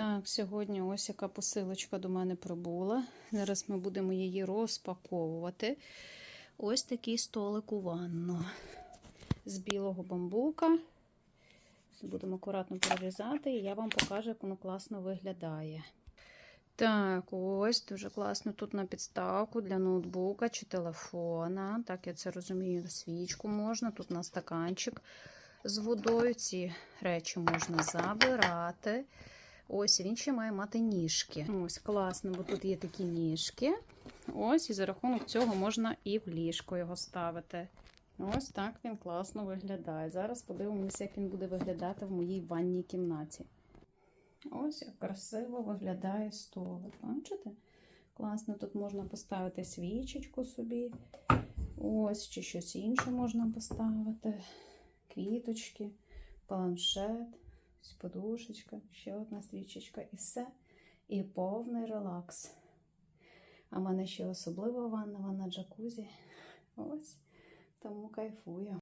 Так, сьогодні ось яка посилочка до мене прибула. Зараз ми будемо її розпаковувати. Ось такий столик у ванну з білого бамбука. Будемо акуратно перерізати, і я вам покажу, як воно класно виглядає. Так, ось дуже класно тут на підставку для ноутбука чи телефона. Так, я це розумію, свічку можна. Тут на стаканчик з водою. Ці речі можна забирати. Ось він ще має мати ніжки. Ось класно, бо тут є такі ніжки. Ось, і за рахунок цього можна і в ліжко його ставити. Ось так він класно виглядає. Зараз подивимося, як він буде виглядати в моїй ванній кімнаті. Ось як красиво виглядає столик. Бачите? Класно, тут можна поставити свічечку собі. Ось, чи щось інше можна поставити. Квіточки, планшет, подушечка, ще одна свічечка і все. І повний релакс. А в мене ще особлива ванна, ванна джакузі. Ось, тому кайфую.